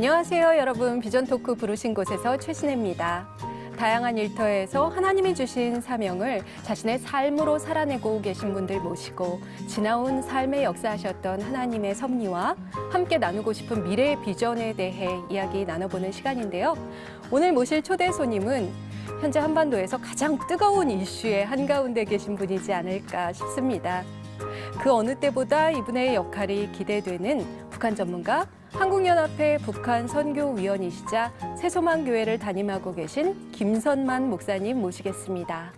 안녕하세요, 여러분. 비전 토크 부르신 곳에서 최신혜입니다. 다양한 일터에서 하나님이 주신 사명을 자신의 삶으로 살아내고 계신 분들 모시고 지나온 삶에 역사하셨던 하나님의 섭리와 함께 나누고 싶은 미래의 비전에 대해 이야기 나눠보는 시간인데요. 오늘 모실 초대 손님은 현재 한반도에서 가장 뜨거운 이슈의 한가운데 계신 분이지 않을까 싶습니다. 그 어느 때보다 이분의 역할이 기대되는 북한 전문가, 한국연합회 북한 선교위원이시자 새소망 교회를 담임하고 계신 김선만 목사님 모시겠습니다.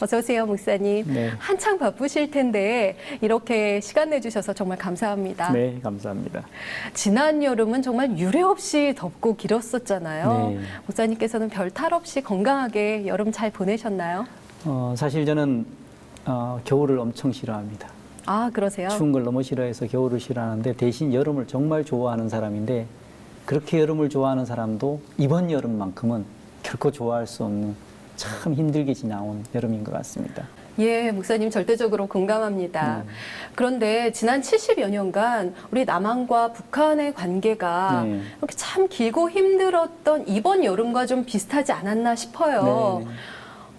어서 오세요, 목사님. 네. 한창 바쁘실 텐데 이렇게 시간 내주셔서 정말 감사합니다. 네, 감사합니다. 지난 여름은 정말 유례 없이 덥고 길었었잖아요. 네. 목사님께서는 별 탈 없이 건강하게 여름 잘 보내셨나요? 어, 사실 저는 어, 겨울을 엄청 싫어합니다. 아, 그러세요? 추운 걸 너무 싫어해서 겨울을 싫어하는데 대신 여름을 정말 좋아하는 사람인데 그렇게 여름을 좋아하는 사람도 이번 여름만큼은 결코 좋아할 수 없는 참 힘들게 지나온 여름인 것 같습니다. 예, 목사님 절대적으로 공감합니다. 음. 그런데 지난 70여 년간 우리 남한과 북한의 관계가 네. 이렇게 참 길고 힘들었던 이번 여름과 좀 비슷하지 않았나 싶어요. 네.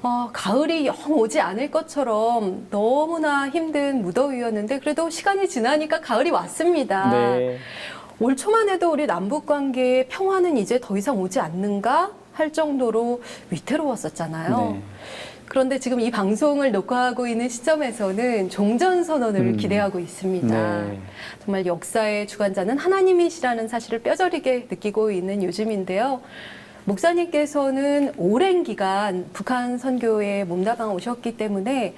어, 가을이 영 오지 않을 것처럼 너무나 힘든 무더위였는데 그래도 시간이 지나니까 가을이 왔습니다. 네. 올 초만 해도 우리 남북 관계의 평화는 이제 더 이상 오지 않는가 할 정도로 위태로웠었잖아요. 네. 그런데 지금 이 방송을 녹화하고 있는 시점에서는 종전 선언을 음. 기대하고 있습니다. 네. 정말 역사의 주관자는 하나님이시라는 사실을 뼈저리게 느끼고 있는 요즘인데요. 목사님께서는 오랜 기간 북한 선교에 몸담아 오셨기 때문에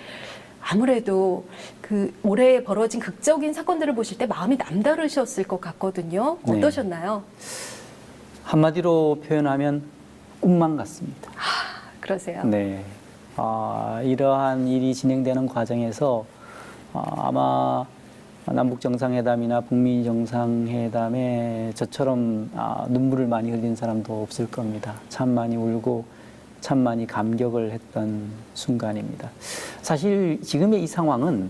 아무래도 그 올해 벌어진 극적인 사건들을 보실 때 마음이 남다르셨을 것 같거든요. 네. 어떠셨나요? 한마디로 표현하면 꿈만 같습니다. 그러세요. 네. 아, 이러한 일이 진행되는 과정에서 아, 아마 남북 정상회담이나 북미 정상회담에 저처럼 아, 눈물을 많이 흘린 사람도 없을 겁니다. 참 많이 울고 참 많이 감격을 했던 순간입니다. 사실 지금의 이 상황은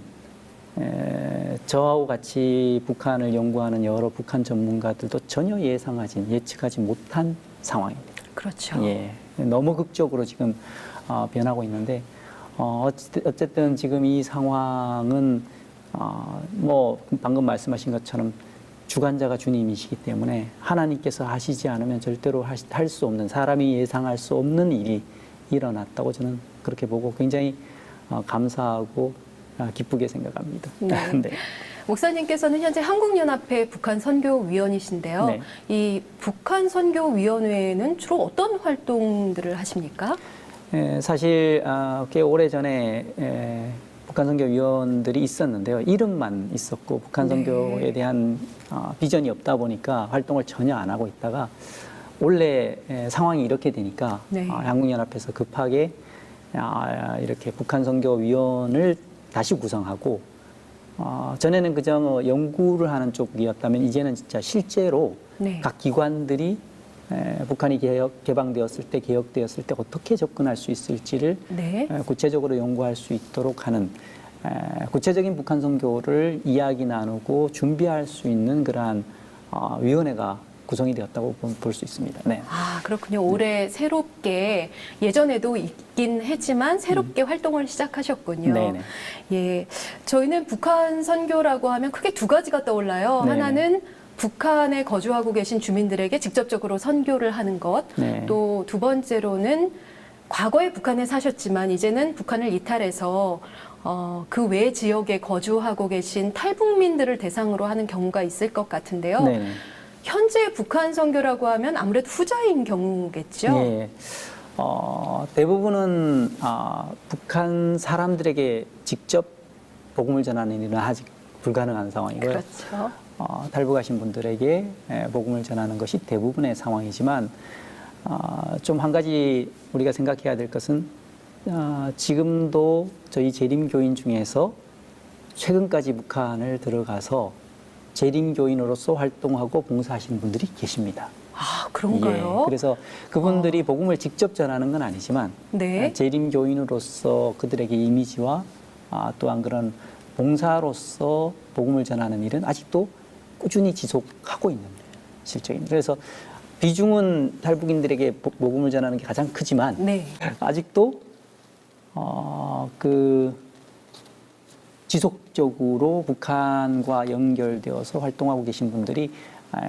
에, 저하고 같이 북한을 연구하는 여러 북한 전문가들도 전혀 예상하지 예측하지 못한 상황입니다. 그렇죠. 예, 너무 극적으로 지금 어, 변하고 있는데 어, 어쨌든 지금 이 상황은 어, 뭐 방금 말씀하신 것처럼 주관자가 주님이시기 때문에 하나님께서 하시지 않으면 절대로 할 수 없는 사람이 예상할 수 없는 일이 일어났다고 저는 그렇게 보고 굉장히 어, 감사하고 아, 기쁘게 생각합니다. 네. 목사님께서는 현재 한국연합회 북한 선교위원이신데요. 네. 이 북한 선교위원회는 주로 어떤 활동들을 하십니까? 예, 사실 아, 꽤 오래 전에 에, 북한 선교 위원들이 있었는데요. 이름만 있었고 북한 네. 선교에 대한 아, 비전이 없다 보니까 활동을 전혀 안 하고 있다가 원래 에, 상황이 이렇게 되니까 네. 아, 한국연합에서 급하게 아, 이렇게 북한 선교 위원을 다시 구성하고 어, 전에는 그저 뭐 연구를 하는 쪽이었다면 이제는 진짜 실제로 네. 각 기관들이 에, 북한이 개혁, 개방되었을 때, 개혁되었을 때 어떻게 접근할 수 있을지를 네. 에, 구체적으로 연구할 수 있도록 하는 에, 구체적인 북한 선교를 이야기 나누고 준비할 수 있는 그러한 어, 위원회가 구성이 되었다고 볼 수 있습니다. 네. 아, 그렇군요. 올해 새롭게 예전에도 있긴 했지만 새롭게 활동을 시작하셨군요. 음. 네네. 예. 저희는 북한 선교라고 하면 크게 두 가지가 떠올라요. 네네. 하나는 북한에 거주하고 계신 주민들에게 직접적으로 선교를 하는 것. 네. 또두 번째로는 과거에 북한에 사셨지만 이제는 북한을 이탈해서 어, 그 외 지역에 거주하고 계신 탈북민들을 대상으로 하는 경우가 있을 것 같은데요. 네. 현재 북한 선교라고 하면 아무래도 후자인 경우겠죠. 예. 어, 대부분은 아, 북한 사람들에게 직접 복음을 전하는 일은 아직 불가능한 상황이고요. 그렇죠. 어, 탈북하신 분들에게 에, 복음을 전하는 것이 대부분의 상황이지만 어, 좀한 가지 우리가 생각해야 될 것은 어, 지금도 저희 재림교인 중에서 최근까지 북한을 들어가서 재림교인으로서 활동하고 봉사하시는 분들이 계십니다. 아, 그런가요? 예, 그래서 그분들이 복음을 직접 전하는 건 아니지만 네. 아, 재림교인으로서 그들에게 이미지와 아, 또한 그런 봉사로서 복음을 전하는 일은 아직도 꾸준히 지속하고 있는 실적입니다. 그래서 비중은 탈북인들에게 복- 복음을 전하는 게 가장 크지만 네. 아직도 어, 그 지속적으로 북한과 연결되어서 활동하고 계신 분들이 에,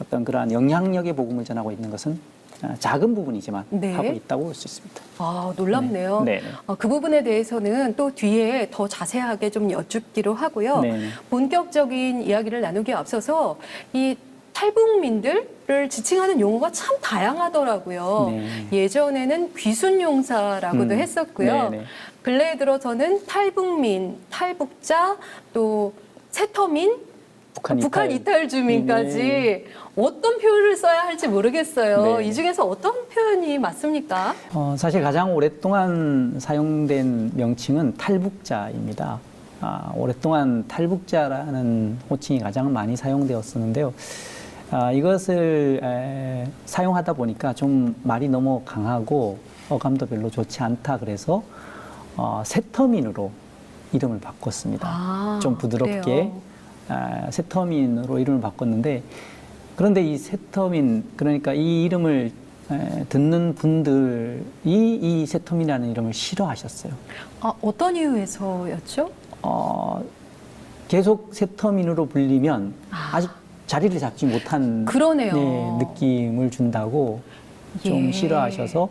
어떤 그러한 영향력의 복음을 전하고 있는 것은 아, 작은 부분이지만 네. 하고 있다고 볼 수 있습니다. 아, 놀랍네요. 네. 네. 어, 그 부분에 대해서는 또 뒤에 더 자세하게 좀 여쭙기로 하고요. 네. 본격적인 이야기를 나누기에 앞서서 이 탈북민들을 지칭하는 용어가 참 다양하더라고요. 네. 예전에는 귀순용사라고도 음. 했었고요. 네, 네. 근래에 들어서는 탈북민, 탈북자, 또 세터민, 북한, 북한 이탈. 이탈 주민까지 네. 어떤 표현을 써야 할지 모르겠어요. 네. 이 중에서 어떤 표현이 맞습니까? 어, 사실 가장 오랫동안 사용된 명칭은 탈북자입니다. 아, 오랫동안 탈북자라는 호칭이 가장 많이 사용되었었는데요. 아, 이것을 에, 사용하다 보니까 좀 말이 너무 강하고 어감도 별로 좋지 않다 그래서 어, 세터민으로 이름을 바꿨습니다. 아, 좀 부드럽게 그래요. 아, 세터민으로 이름을 바꿨는데 그런데 이 세터민 그러니까 이 이름을 에, 듣는 분들이 이 세터민이라는 이름을 싫어하셨어요. 아, 어떤 이유에서였죠? 어, 계속 세터민으로 불리면 아. 아. 직 자리를 잡지 못한. 네, 느낌을 준다고 좀 예. 싫어하셔서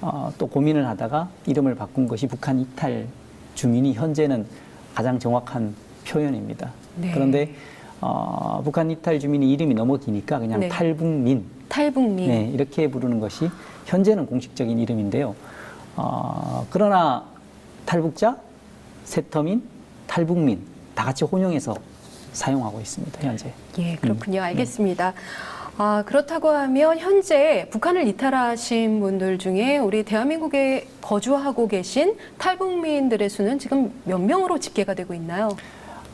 어, 또 고민을 하다가 이름을 바꾼 것이 북한 이탈 주민이 현재는 가장 정확한 표현입니다. 네. 그런데 어, 북한 이탈 주민이 이름이 너무 기니까 그냥 네. 탈북민 탈북민. 네, 이렇게 부르는 것이 현재는 공식적인 이름인데요. 어, 그러나 탈북자, 세터민, 탈북민 다 같이 혼용해서 사용하고 있습니다. 현재. 예, 그렇군요. 음. 알겠습니다. 아, 그렇다고 하면 현재 북한을 이탈하신 분들 중에 우리 대한민국에 거주하고 계신 탈북민들의 수는 지금 몇 명으로 집계가 되고 있나요?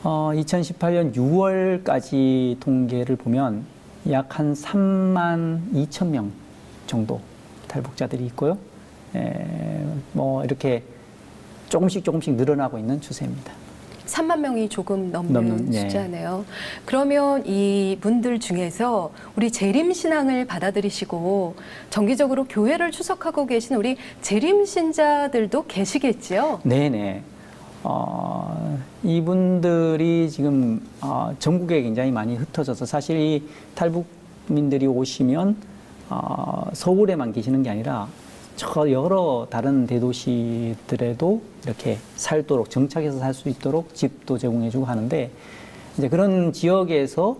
어, 2018년 6월까지 통계를 보면 약 한 3만 2천 명 정도 탈북자들이 있고요. 에, 뭐 이렇게 조금씩 조금씩 늘어나고 있는 추세입니다. 3만 명이 조금 넘는, 넘는, 예. 숫자네요. 그러면 이 분들 중에서 우리 재림 신앙을 받아들이시고 정기적으로 교회를 추석하고 계신 우리 재림 신자들도 계시겠지요? 네네. 어, 이분들이 지금 어, 전국에 굉장히 많이 흩어져서 사실 이 탈북민들이 오시면 어, 서울에만 계시는 게 아니라 저 여러 다른 대도시들에도 이렇게 살도록 정착해서 살 수 있도록 집도 제공해주고 하는데 이제 그런 지역에서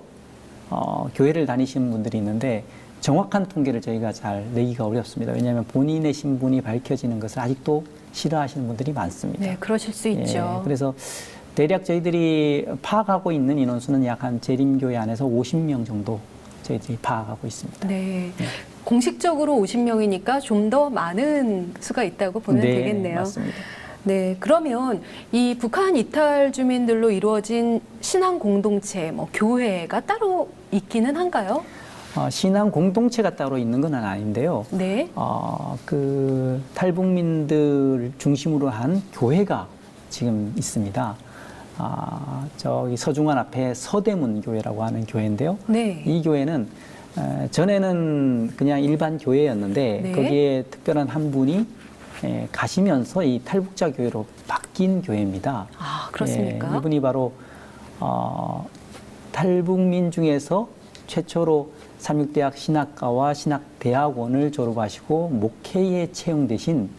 어, 교회를 다니시는 분들이 있는데 정확한 통계를 저희가 잘 내기가 어렵습니다. 왜냐하면 본인의 신분이 밝혀지는 것을 아직도 싫어하시는 분들이 많습니다. 네, 그러실 수 있죠. 예, 그래서 대략 저희들이 파악하고 있는 인원수는 약 한 재림교회 안에서 50명 정도 저희들이 파악하고 있습니다. 네. 공식적으로 50명이니까 좀 더 많은 수가 있다고 보면 네, 되겠네요. 맞습니다. 네, 그러면 이 북한 이탈 주민들로 이루어진 신앙 공동체, 뭐 교회가 따로 있기는 한가요? 어, 신앙 공동체가 따로 있는 건 아닌데요. 네. 어, 그 탈북민들 중심으로 한 교회가 지금 있습니다. 아, 저기 서중환 앞에 서대문 교회라고 하는 교회인데요. 네. 이 교회는 에, 전에는 그냥 일반 교회였는데 네. 거기에 특별한 한 분이 에, 가시면서 이 탈북자 교회로 바뀐 교회입니다. 아, 그렇습니까? 예, 이분이 바로 어, 탈북민 중에서 최초로 삼육대학 신학과와 신학대학원을 졸업하시고 목회에 채용되신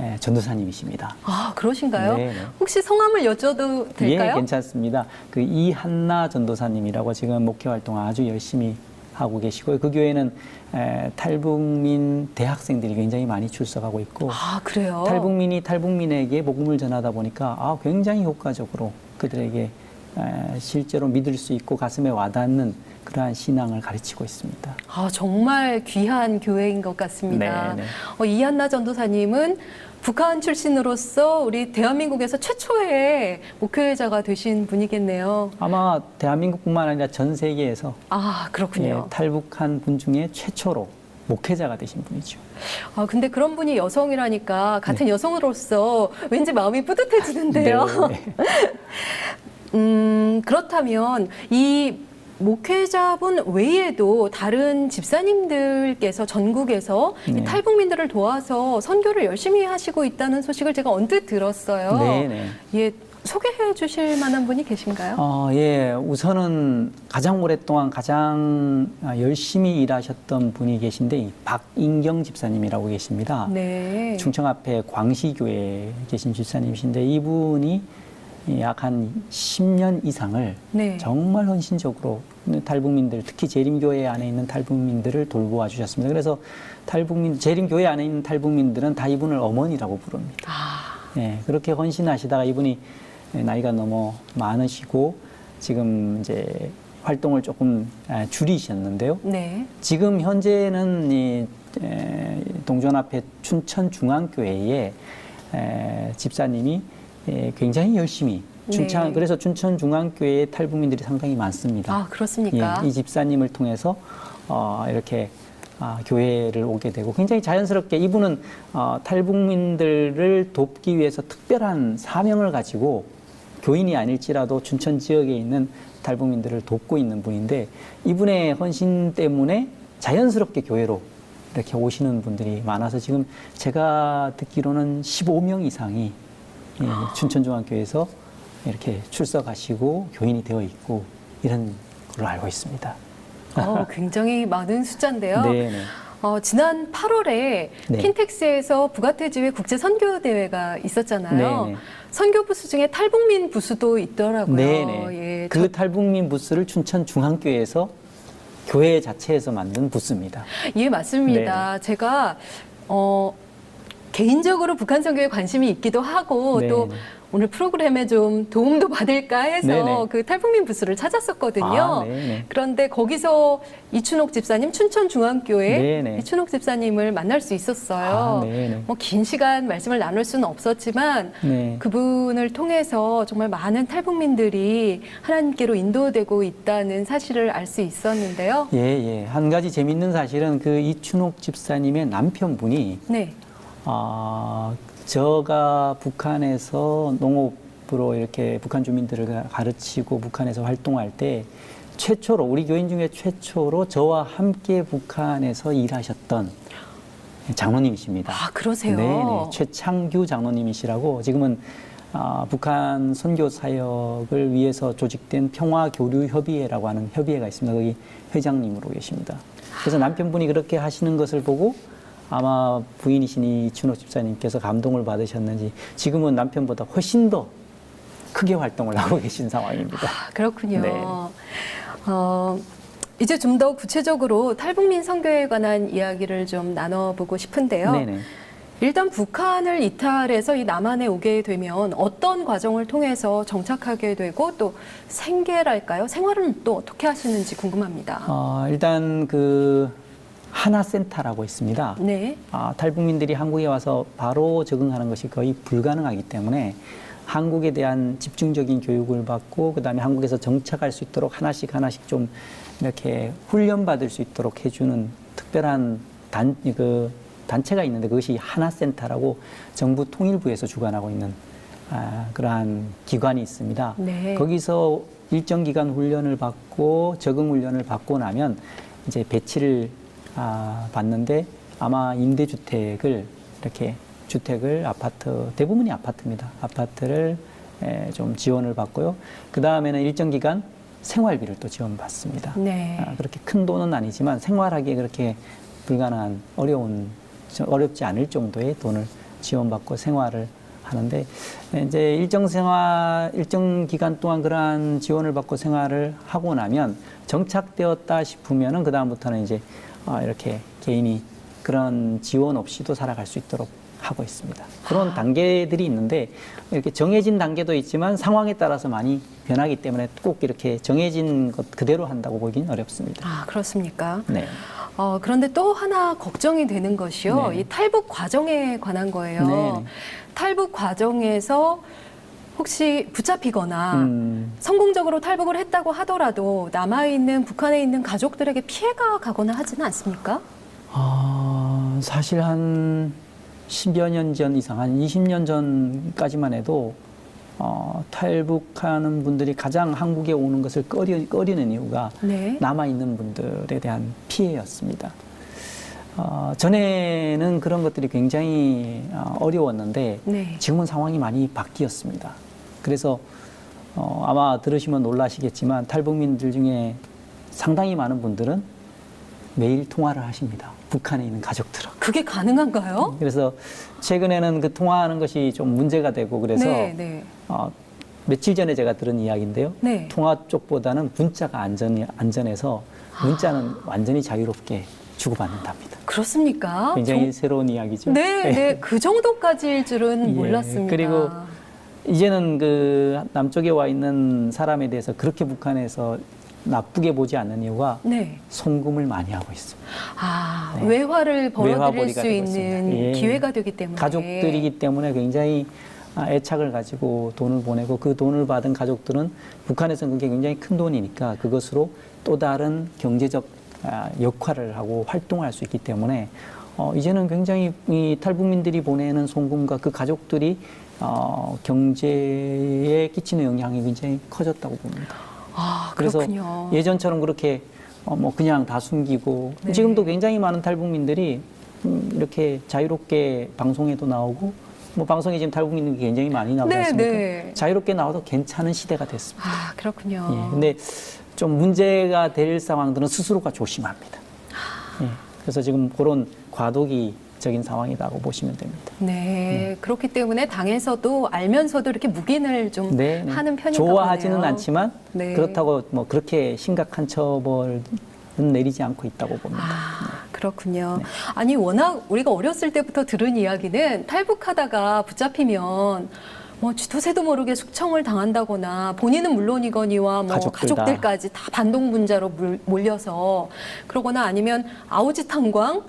예, 전도사님이십니다. 아, 그러신가요? 네, 네. 혹시 성함을 여쭤도 될까요? 예, 괜찮습니다. 그 이한나 전도사님이라고 지금 목회 활동 아주 열심히 하고 계시고요. 그 교회는 에, 탈북민 대학생들이 굉장히 많이 출석하고 있고 아, 그래요? 탈북민이 탈북민에게 복음을 전하다 보니까 아, 굉장히 효과적으로 그들에게 에, 실제로 믿을 수 있고 가슴에 와닿는 그러한 신앙을 가르치고 있습니다. 아, 정말 귀한 교회인 것 같습니다. 네, 네. 어, 이한나 전도사님은 북한 출신으로서 우리 대한민국에서 최초의 목회자가 되신 분이겠네요. 아마 대한민국뿐만 아니라 전 세계에서 아, 그렇군요. 예, 탈북한 분 중에 최초로 목회자가 되신 분이죠. 아, 근데 그런 분이 여성이라니까 같은 여성으로서 왠지 마음이 뿌듯해지는데요. 네, 네. 음, 그렇다면 이 목회자분 외에도 다른 집사님들께서 전국에서 이 네. 탈북민들을 도와서 선교를 열심히 하시고 있다는 소식을 제가 언뜻 들었어요. 네 네. 예, 소개해 주실 만한 분이 계신가요? 어, 예, 우선은 가장 오랫동안 가장 아, 열심히 일하셨던 분이 계신데 이 박인경 집사님이라고 계십니다. 네. 충청 앞에 광시교회에 계신 집사님이신데 이분이 약 한 10년 이상을 네. 정말 헌신적으로 탈북민들 특히 재림교회 안에 있는 탈북민들을 돌보아 주셨습니다. 그래서 탈북민 재림교회 안에 있는 탈북민들은 다 이분을 어머니라고 부릅니다. 아, 예, 그렇게 헌신하시다가 이분이 나이가 너무 많으시고 지금 이제 활동을 조금 아, 줄이셨는데요. 네. 지금 현재는 이 에, 동전 앞에 춘천 중앙교회에 에, 집사님이 에, 굉장히 열심히 춘천 네. 그래서 춘천 중앙교회에 탈북민들이 상당히 많습니다. 아, 그렇습니까? 예, 이 집사님을 통해서 어, 이렇게 아, 교회를 오게 되고 굉장히 자연스럽게 이분은 어, 탈북민들을 돕기 위해서 특별한 사명을 가지고 교인이 아닐지라도 춘천 지역에 있는 탈북민들을 돕고 있는 분인데 이분의 헌신 때문에 자연스럽게 교회로 이렇게 오시는 분들이 많아서 지금 제가 듣기로는 15명 이상이 예, 춘천중앙교회에서 이렇게 출석하시고 교인이 되어 있고 이런 걸로 알고 있습니다. 어, 굉장히 많은 숫자인데요. 네, 네. 어, 지난 8월에 네. 킨텍스에서 부가테지회 국제 선교 대회가 있었잖아요. 네, 네. 선교 부스 중에 탈북민 부스도 있더라고요. 네, 네. 예, 그 탈북민 부스를 춘천 중앙교회에서 교회 자체에서 만든 부스입니다. 저- 예, 맞습니다. 제가 어, 개인적으로 북한 선교에 관심이 있기도 하고 네, 또 네. 오늘 프로그램에 좀 도움도 받을까 해서 네, 네. 그 탈북민 부스를 찾았었거든요. 아, 네, 네. 그런데 거기서 이춘옥 집사님 춘천 중앙교회 네, 네. 이춘옥 집사님을 만날 수 있었어요. 아, 네, 네. 뭐긴 시간 말씀을 나눌 수는 없었지만 네. 그분을 통해서 정말 많은 탈북민들이 하나님께로 인도되고 있다는 사실을 알 수 있었는데요. 예, 예. 한 가지 재밌는 사실은 그 이춘옥 집사님의 남편분이 네. 아, 저가 북한에서 농업으로 이렇게 북한 주민들을 가- 가르치고 북한에서 활동할 때 최초로 우리 교인 중에 최초로 저와 함께 북한에서 일하셨던 장로님이십니다. 아, 그러세요? 네네. 최창규 장로님이시라고 지금은 아, 북한 선교 사역을 위해서 조직된 평화 교류 협의회라고 하는 협의회가 있습니다. 거기 회장님으로 계십니다. 그래서 남편분이 그렇게 하시는 것을 보고 아마 부인이신 이 준호 집사님께서 감동을 받으셨는지 지금은 남편보다 훨씬 더 크게 활동을 하고 계신 상황입니다. 아, 그렇군요. 네. 어, 이제 좀 더 구체적으로 탈북민 선교에 관한 이야기를 좀 나눠보고 싶은데요. 네네. 일단 북한을 이탈해서 이 남한에 오게 되면 어떤 과정을 통해서 정착하게 되고 또 생계랄까요? 생활은 또 어떻게 하시는지 궁금합니다. 어, 일단 그 하나센터라고 있습니다. 네. 아, 탈북민들이 한국에 와서 바로 적응하는 것이 거의 불가능하기 때문에 한국에 대한 집중적인 교육을 받고 그다음에 한국에서 정착할 수 있도록 하나씩 하나씩 좀 이렇게 훈련 받을 수 있도록 해주는 특별한 단 그 단체가 있는데 그것이 하나센터라고 정부 통일부에서 주관하고 있는 아, 그러한 기관이 있습니다. 네. 거기서 일정 기간 훈련을 받고 적응 훈련을 받고 나면 이제 배치를 아, 받는데 아마 임대주택을 이렇게 주택을 아파트 대부분이 아파트입니다. 아파트를 에, 좀 지원을 받고요. 그 다음에는 일정 기간 생활비를 또 지원받습니다. 네. 아, 그렇게 큰 돈은 아니지만 생활하기에 그렇게 불가능한 어려운 저- 어렵지 않을 정도의 돈을 지원받고 생활을 하는데 이제 일정 생활 일정 기간 동안 그러한 지원을 받고 생활을 하고 나면 정착되었다 싶으면은 그 다음부터는 이제 아, 이렇게 개인이 그런 지원 없이도 살아갈 수 있도록 하고 있습니다. 그런 단계들이 있는데 이렇게 정해진 단계도 있지만 상황에 따라서 많이 변하기 때문에 꼭 이렇게 정해진 것 그대로 한다고 보기는 어렵습니다. 아, 그렇습니까? 네. 어, 그런데 또 하나 걱정이 되는 것이요. 네. 이 탈북 과정에 관한 거예요. 네. 탈북 과정에서 혹시 붙잡히거나 음, 성공적으로 탈북을 했다고 하더라도 남아있는 북한에 있는 가족들에게 피해가 가거나 하지는 않습니까? 아, 사실 한 10여 년 전 이상, 한 20년 전까지만 해도 어, 탈북하는 분들이 가장 한국에 오는 것을 꺼리, 꺼리는 이유가 네. 남아 있는 분들에 대한 피해였습니다. 어, 전에는 그런 것들이 굉장히 어, 어려웠는데 네. 지금은 상황이 많이 바뀌었습니다. 그래서 어, 아마 들으시면 놀라시겠지만 탈북민들 중에 상당히 많은 분들은 매일 통화를 하십니다. 북한에 있는 가족들하고. 그게 가능한가요? 그래서 최근에는 그 통화하는 것이 좀 문제가 되고 그래서 네, 네. 어, 며칠 전에 제가 들은 이야기인데요. 네. 통화 쪽보다는 문자가 안전, 안전해서 문자는 완전히 자유롭게 주고받는답니다. 그렇습니까? 굉장히 정- 새로운 이야기죠. 네, 네. 그 정도까지일 줄은 예, 몰랐습니다. 그리고 이제는 그 남쪽에 와 있는 사람에 대해서 그렇게 북한에서 나쁘게 보지 않는 이유가 네. 송금을 많이 하고 있습니다. 아, 네. 외화를 벌어들일 수 있는. 예. 기회가 되기 때문에 가족들이기 때문에 굉장히 아, 애착을 가지고 돈을 보내고 그 돈을 받은 가족들은 북한에서는 그게 굉장히 큰 돈이니까 그것으로 또 다른 경제적 아, 역할을 하고 활동을 할수 있기 때문에 어, 이제는 굉장히 이 탈북민들이 보내는 송금과 그 가족들이 어, 경제에 끼치는 영향이 굉장히 커졌다고 봅니다. 아, 그래서 그렇군요. 예전처럼 그렇게 어, 뭐 그냥 다 숨기고 네. 지금도 굉장히 많은 탈북민들이 음, 이렇게 자유롭게 방송에도 나오고 뭐 방송에 지금 탈북민들이 굉장히 많이 나오지 네, 않습니까? 네. 자유롭게 나와도 괜찮은 시대가 됐습니다. 아, 그렇군요. 예, 근데 좀 문제가 될 상황들은 스스로가 조심합니다. 예, 그래서 지금 그런 과도기 적인 상황이라고 보시면 됩니다. 네, 그렇기 때문에 당에서도 알면서도 이렇게 묵인을 좀 네, 네. 하는 편인가 좋아하지는 보네요. 않지만 네. 그렇다고 뭐 그렇게 심각한 처벌은 내리지 않고 있다고 봅니다. 아, 그렇군요. 네. 아니, 워낙 우리가 어렸을 때부터 들은 이야기는 탈북하다가 붙잡히면 뭐 쥐도새도 모르게 숙청을 당한다거나 본인은 물론이거니와 뭐 가족들 다. 가족들까지 다 반동분자로 물- 몰려서 그러거나 아니면 아우지 탄광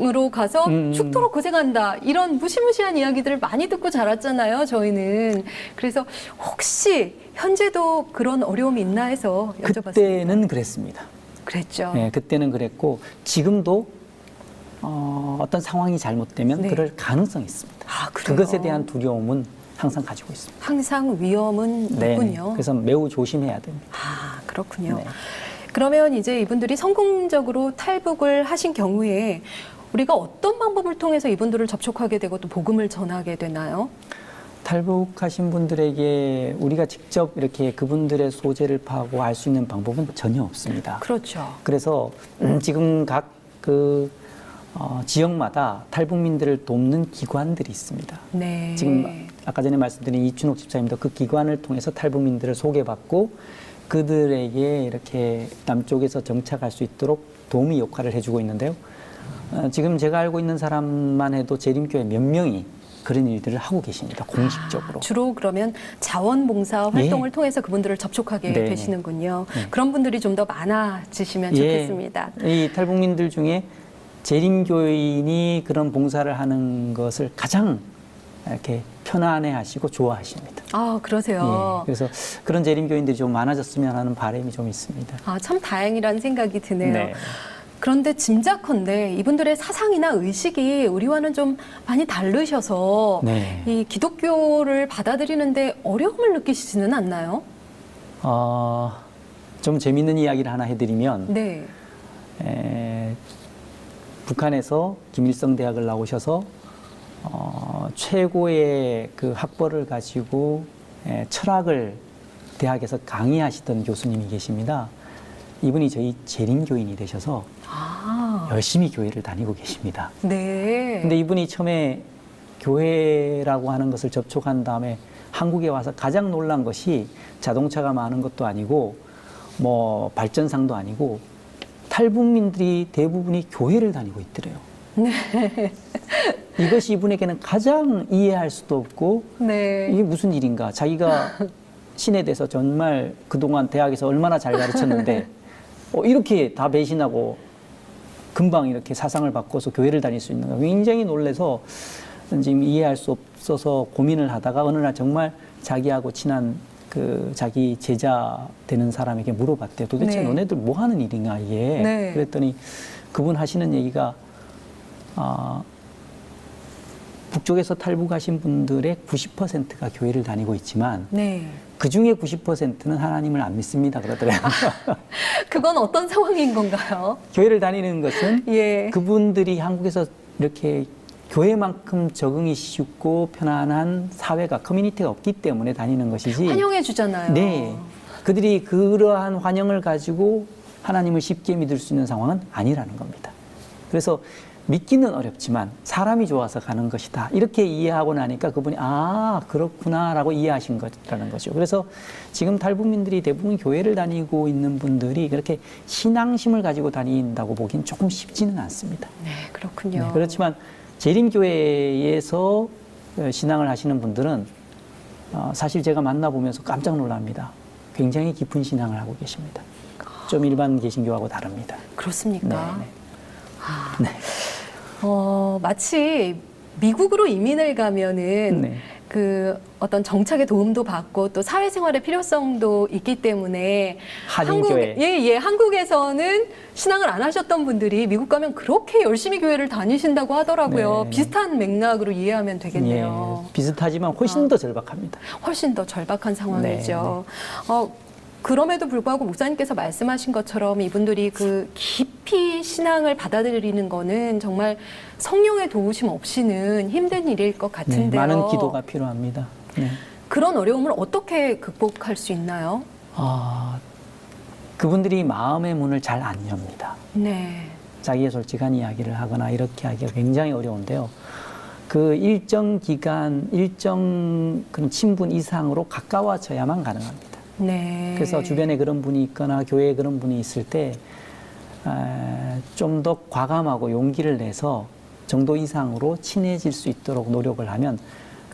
으로 가서 음. 죽도록 고생한다 이런 무시무시한 이야기들을 많이 듣고 자랐잖아요 저희는 그래서 혹시 현재도 그런 어려움이 있나 해서 여쭤봤습니다. 그때는 그랬습니다. 그랬죠. 네, 그때는 그랬고 지금도 어, 어떤 상황이 잘못되면 네. 그럴 가능성이 있습니다. 아, 그래요? 그것에 대한 두려움은 항상 가지고 있습니다. 항상 위험은 네, 있군요. 그래서 매우 조심해야 됩니다. 아, 그렇군요. 네. 그러면 이제 이분들이 성공적으로 탈북을 하신 경우에 우리가 어떤 방법을 통해서 이분들을 접촉하게 되고 또 복음을 전하게 되나요? 탈북하신 분들에게 우리가 직접 이렇게 그분들의 소재를 파고 알 수 있는 방법은 전혀 없습니다. 그렇죠. 그래서 음, 지금 각그 어, 지역마다 탈북민들을 돕는 기관들이 있습니다. 네. 지금 아까 전에 말씀드린 이춘옥 집사님도 그 기관을 통해서 탈북민들을 소개받고 그들에게 이렇게 남쪽에서 정착할 수 있도록 도움이 역할을 해주고 있는데요. 어, 지금 제가 알고 있는 사람만 해도 재림교회 몇 명이 그런 일들을 하고 계십니다. 공식적으로. 주로 그러면 자원봉사 활동을 예. 통해서 그분들을 접촉하게 네. 되시는군요. 네. 그런 분들이 좀 더 많아지시면 좋겠습니다. 예, 이 탈북민들 중에 재림교인이 그런 봉사를 하는 것을 가장 이렇게 편안해 하시고 좋아하십니다. 아, 그러세요. 예, 그래서 그런 재림교인들이 좀 많아졌으면 하는 바람이 좀 있습니다. 아, 참 다행이라는 생각이 드네요. 네. 그런데 짐작컨대 이분들의 사상이나 의식이 우리와는 좀 많이 다르셔서 네. 이 기독교를 받아들이는데 어려움을 느끼시지는 않나요? 어, 좀 재밌는 이야기를 하나 해드리면 네. 에, 북한에서 김일성 대학을 나오셔서 어, 최고의 그 학벌을 가지고 에, 철학을 대학에서 강의하시던 교수님이 계십니다. 이분이 저희 재림 교인이 되셔서 아, 열심히 교회를 다니고 계십니다. 네. 근데 이분이 처음에 교회라고 하는 것을 접촉한 다음에 한국에 와서 가장 놀란 것이 자동차가 많은 것도 아니고 뭐 발전상도 아니고 탈북민들이 대부분이 교회를 다니고 있더래요. 이것이 이분에게는 가장 이해할 수도 없고 네. 이게 무슨 일인가? 자기가 신에 대해서 정말 그동안 대학에서 얼마나 잘 가르쳤는데 어, 이렇게 다 배신하고 금방 이렇게 사상을 바꿔서 교회를 다닐 수 있는가? 굉장히 놀래서 지금 이해할 수 없어서 고민을 하다가 어느 날 정말 자기하고 친한 그 자기 제자 되는 사람에게 물어봤대요. 도대체 네. 너네들 뭐 하는 일인가 이게? 네. 그랬더니 그분 하시는 얘기가 아, 북쪽에서 탈북하신 분들의 90%가 교회를 다니고 있지만 네. 그 중에 90%는 하나님을 안 믿습니다 그러더라고요. 그건 어떤 상황인 건가요? 교회를 다니는 것은 예. 그분들이 한국에서 이렇게 교회만큼 적응이 쉽고 편안한 사회가 커뮤니티가 없기 때문에 다니는 것이지. 환영해 주잖아요. 네. 그들이 그러한 환영을 가지고 하나님을 쉽게 믿을 수 있는 상황은 아니라는 겁니다. 그래서 믿기는 어렵지만 사람이 좋아서 가는 것이다. 이렇게 이해하고 나니까 그분이 아, 그렇구나라고 이해하신 거라는 거죠. 그래서 지금 탈북민들이 대부분 교회를 다니고 있는 분들이 그렇게 신앙심을 가지고 다닌다고 보기엔 조금 쉽지는 않습니다. 네, 그렇군요. 네, 그렇지만 재림교회에서 어, 신앙을 하시는 분들은 어, 사실 제가 만나보면서 깜짝 놀랍니다. 굉장히 깊은 신앙을 하고 계십니다. 좀 일반 개신교하고 다릅니다. 그렇습니까? 네, 네. 아, 네. 어, 마치 미국으로 이민을 가면은 네. 그 어떤 정착의 도움도 받고 또 사회생활의 필요성도 있기 때문에. 한국, 예, 예, 한국에서는 신앙을 안 하셨던 분들이 미국 가면 그렇게 열심히 교회를 다니신다고 하더라고요. 네. 비슷한 맥락으로 이해하면 되겠네요. 예, 비슷하지만 훨씬 더 절박합니다. 훨씬 더 절박한 상황이죠. 어, 그럼에도 불구하고 목사님께서 말씀하신 것처럼 이분들이 그 깊이 신앙을 받아들이는 거는 정말 성령의 도우심 없이는 힘든 일일 것 네, 같은데요. 많은 기도가 필요합니다. 네. 그런 어려움을 어떻게 극복할 수 있나요? 아, 그분들이 마음의 문을 잘 안 엽니다. 네. 자기의 솔직한 이야기를 하거나 이렇게 하기가 굉장히 어려운데요. 그 일정 기간, 일정 그런 친분 이상으로 가까워져야만 가능합니다. 네. 그래서 주변에 그런 분이 있거나 교회에 그런 분이 있을 때 좀 더 과감하고 용기를 내서 정도 이상으로 친해질 수 있도록 노력을 하면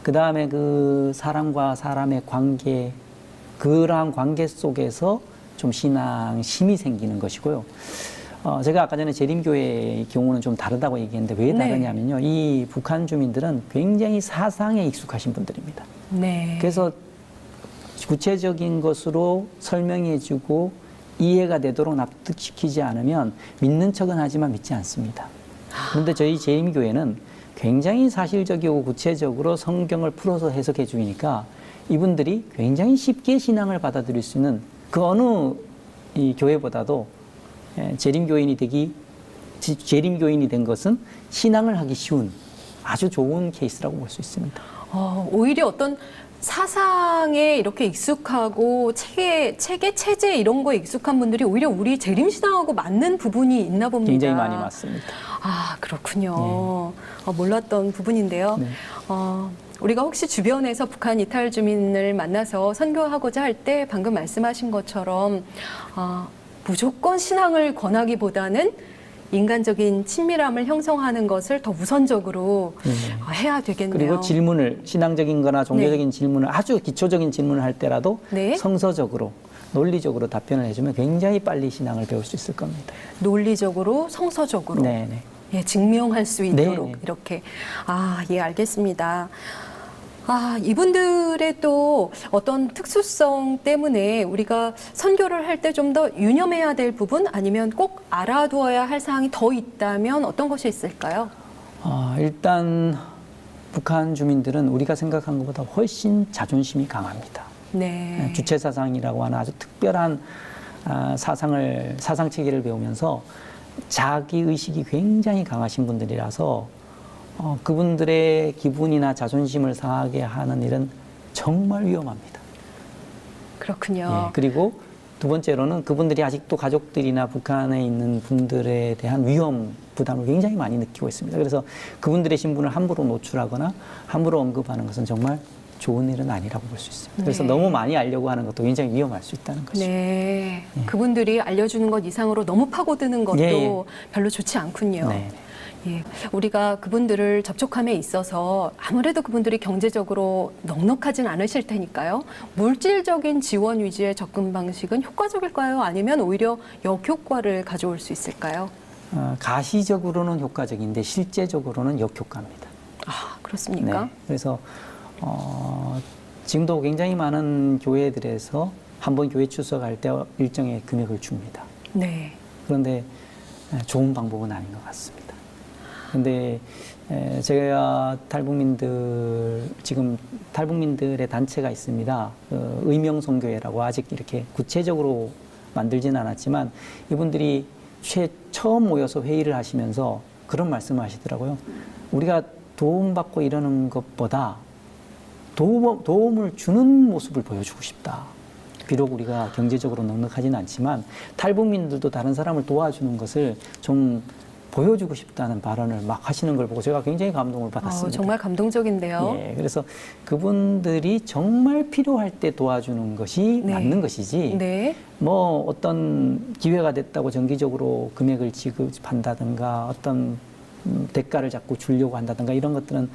그 다음에 그 사람과 사람의 관계 그러한 관계 속에서 좀 신앙 심이 생기는 것이고요. 어, 제가 아까 전에 재림교회의 경우는 좀 다르다고 얘기했는데 왜 네. 다르냐면요. 이 북한 주민들은 굉장히 사상에 익숙하신 분들입니다. 네. 그래서 구체적인 것으로 설명해주고 이해가 되도록 납득시키지 않으면 믿는 척은 하지만 믿지 않습니다. 그런데 저희 재임교회는 굉장히 사실적이고 구체적으로 성경을 풀어서 해석해 주니까 이분들이 굉장히 쉽게 신앙을 받아들일 수 있는 그 어느 이 교회보다도 예, 재림교인이 되기 지- 재림교인이 된 것은 신앙을 하기 쉬운 아주 좋은 케이스라고 볼 수 있습니다. 어, 오히려 어떤 사상에 이렇게 익숙하고 체계, 체계, 체제 이런 거에 익숙한 분들이 오히려 우리 재림신앙하고 맞는 부분이 있나 봅니다. 굉장히 많이 맞습니다. 아, 그렇군요. 어, 몰랐던 부분인데요. 네. 어, 우리가 혹시 주변에서 북한 이탈 주민을 만나서 선교하고자 할 때 방금 말씀하신 것처럼 어, 무조건 신앙을 권하기보다는 인간적인 친밀함을 형성하는 것을 더 우선적으로 네. 어, 해야 되겠네요. 그리고 질문을 신앙적인 거나 종교적인 질문을 아주 기초적인 질문을 할 때라도 네. 성서적으로 논리적으로 답변을 해주면 굉장히 빨리 신앙을 배울 수 있을 겁니다. 논리적으로, 성서적으로 네, 네. 예, 증명할 수 있도록 네, 네. 이렇게 아, 예, 알겠습니다. 아, 이분들의 또 어떤 특수성 때문에 우리가 선교를 할 때 좀 더 유념해야 될 부분 아니면 꼭 알아두어야 할 사항이 더 있다면 어떤 것이 있을까요? 아, 일단 북한 주민들은 우리가 생각한 것보다 훨씬 자존심이 강합니다. 네. 주체 사상이라고 하는 아주 특별한 아, 사상을 사상 체계를 배우면서 자기 의식이 굉장히 강하신 분들이라서 어, 그분들의 기분이나 자존심을 상하게 하는 일은 정말 위험합니다. 그렇군요. 예, 그리고 두 번째로는 그분들이 아직도 가족들이나 북한에 있는 분들에 대한 위험 부담을 굉장히 많이 느끼고 있습니다. 그래서 그분들의 신분을 함부로 노출하거나 함부로 언급하는 것은 정말 좋은 일은 아니라고 볼 수 있습니다. 그래서 네. 너무 많이 알려고 하는 것도 굉장히 위험할 수 있다는 것이죠. 네. 그분들이 알려주는 것 이상으로 너무 파고드는 것도 예, 예. 별로 좋지 않군요. 네. 예, 우리가 그분들을 접촉함에 있어서 아무래도 그분들이 경제적으로 넉넉하진 않으실 테니까요. 물질적인 지원 위주의 접근 방식은 효과적일까요? 아니면 오히려 역효과를 가져올 수 있을까요? 어, 가시적으로는 효과적인데 실제적으로는 역효과입니다. 아, 그렇습니까? 네. 그래서 어, 지금도 굉장히 많은 교회들에서 한 번 교회 출석할 때 일정의 금액을 줍니다. 네. 그런데 좋은 방법은 아닌 것 같습니다. 근데 에, 제가 탈북민들 지금 탈북민들의 단체가 있습니다. 그 의명선교회라고 아직 이렇게 구체적으로 만들지는 않았지만 이분들이 최 처음 모여서 회의를 하시면서 그런 말씀을 하시더라고요. 우리가 도움받고 이러는 것보다 도움, 도움을 주는 모습을 보여주고 싶다. 비록 우리가 경제적으로 넉넉하지는 않지만 탈북민들도 다른 사람을 도와주는 것을 좀 보여주고 싶다는 발언을 막 하시는 걸 보고 제가 굉장히 감동을 어, 받았습니다. 정말 감동적인데요. 예, 그래서 그분들이 정말 필요할 때 도와주는 것이 네. 맞는 것이지 네. 뭐 어떤 기회가 됐다고 정기적으로 금액을 지급한다든가 어떤 음, 대가를 자꾸 주려고 한다든가 이런 것들은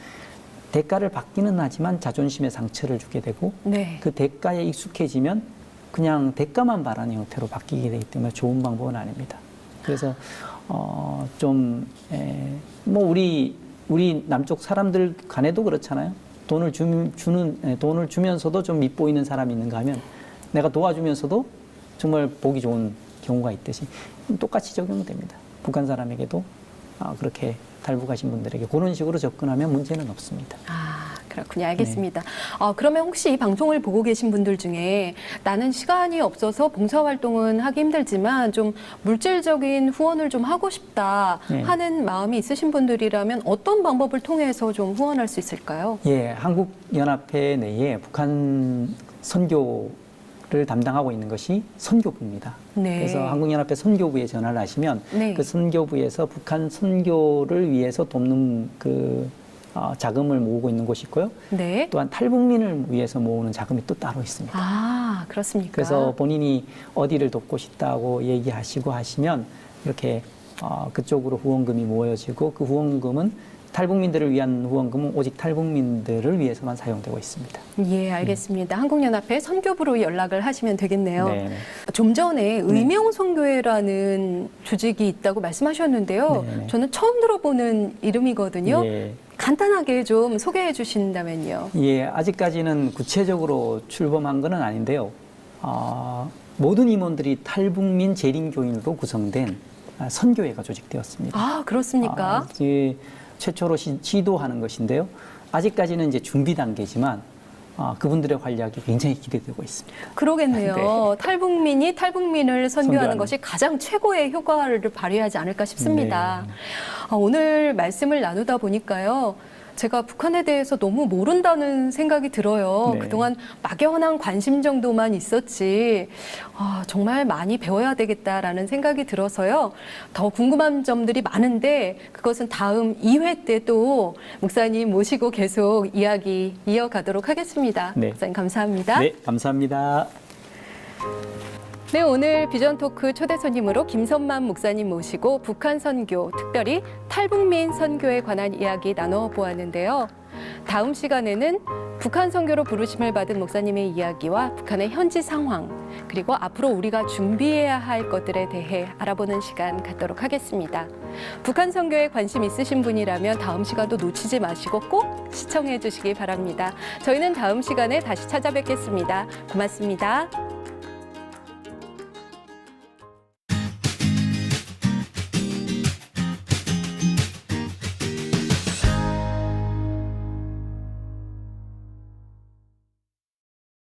대가를 받기는 하지만 자존심에 상처를 주게 되고 네. 그 대가에 익숙해지면 그냥 대가만 바라는 형태로 바뀌게 되기 때문에 좋은 방법은 아닙니다. 그래서 어좀뭐 우리 우리 남쪽 사람들 간에도 그렇잖아요. 돈을 주, 주는 에, 돈을 주면서도 좀 밉보이는 사람이 있는가 하면 내가 도와주면서도 정말 보기 좋은 경우가 있듯이 똑같이 적용됩니다. 북한 사람에게도 아, 그렇게 탈북하신 분들에게 그런 식으로 접근하면 문제는 없습니다. 아, 그렇군요. 알겠습니다. 어, 그러면 혹시 이 방송을 보고 계신 분들 중에 나는 시간이 없어서 봉사활동은 하기 힘들지만 좀 물질적인 후원을 좀 하고 싶다 네. 하는 마음이 있으신 분들이라면 어떤 방법을 통해서 좀 후원할 수 있을까요? 예, 한국연합회 내에 북한 선교 를 담당하고 있는 것이 선교부입니다. 네. 그래서 한국연합회 선교부에 전화를 하시면 네. 그 선교부에서 북한 선교를 위해서 돕는 그 어, 자금을 모으고 있는 곳이 있고요. 네. 또한 탈북민을 위해서 모으는 자금이 또 따로 있습니다. 아, 그렇습니까? 그래서 본인이 어디를 돕고 싶다고 얘기하시고 하시면 이렇게 어, 그쪽으로 후원금이 모여지고 그 후원금은 탈북민들을 위한 후원금은 오직 탈북민들을 위해서만 사용되고 있습니다. 예, 알겠습니다. 한국연합회 선교부로 연락을 하시면 되겠네요. 네, 네. 좀 전에 의명선교회라는 조직이 있다고 말씀하셨는데요. 네, 네. 저는 처음 들어보는 이름이거든요. 예, 간단하게 좀 소개해 주신다면요. 예, 아직까지는 구체적으로 출범한 것은 아닌데요. 어, 모든 임원들이 탈북민 재림교인으로 구성된 아, 선교회가 조직되었습니다. 아, 그렇습니까? 아, 최초로 시, 시도하는 것인데요. 아직까지는 이제 준비 단계지만 아, 그분들의 활약이 굉장히 기대되고 있습니다. 그러겠네요. 탈북민이 탈북민을 선교하는 선교하는. 것이 가장 최고의 효과를 발휘하지 않을까 싶습니다. 네. 아, 오늘 말씀을 나누다 보니까요. 제가 북한에 대해서 너무 모른다는 생각이 들어요. 네. 그동안 막연한 관심 정도만 있었지, 아, 정말 많이 배워야 되겠다라는 생각이 들어서요. 더 궁금한 점들이 많은데, 그것은 다음 2회 때또 목사님 모시고 계속 이야기 이어가도록 하겠습니다. 네. 목사님 감사합니다. 네, 감사합니다. 네, 오늘 비전 토크 초대 손님으로 김선만 목사님 모시고 북한 선교, 특별히 탈북민 선교에 관한 이야기 나눠 보았는데요. 다음 시간에는 북한 선교로 부르심을 받은 목사님의 이야기와 북한의 현지 상황, 그리고 앞으로 우리가 준비해야 할 것들에 대해 알아보는 시간 갖도록 하겠습니다. 북한 선교에 관심 있으신 분이라면 다음 시간도 놓치지 마시고 꼭 시청해 주시기 바랍니다. 저희는 다음 시간에 다시 찾아뵙겠습니다. 고맙습니다.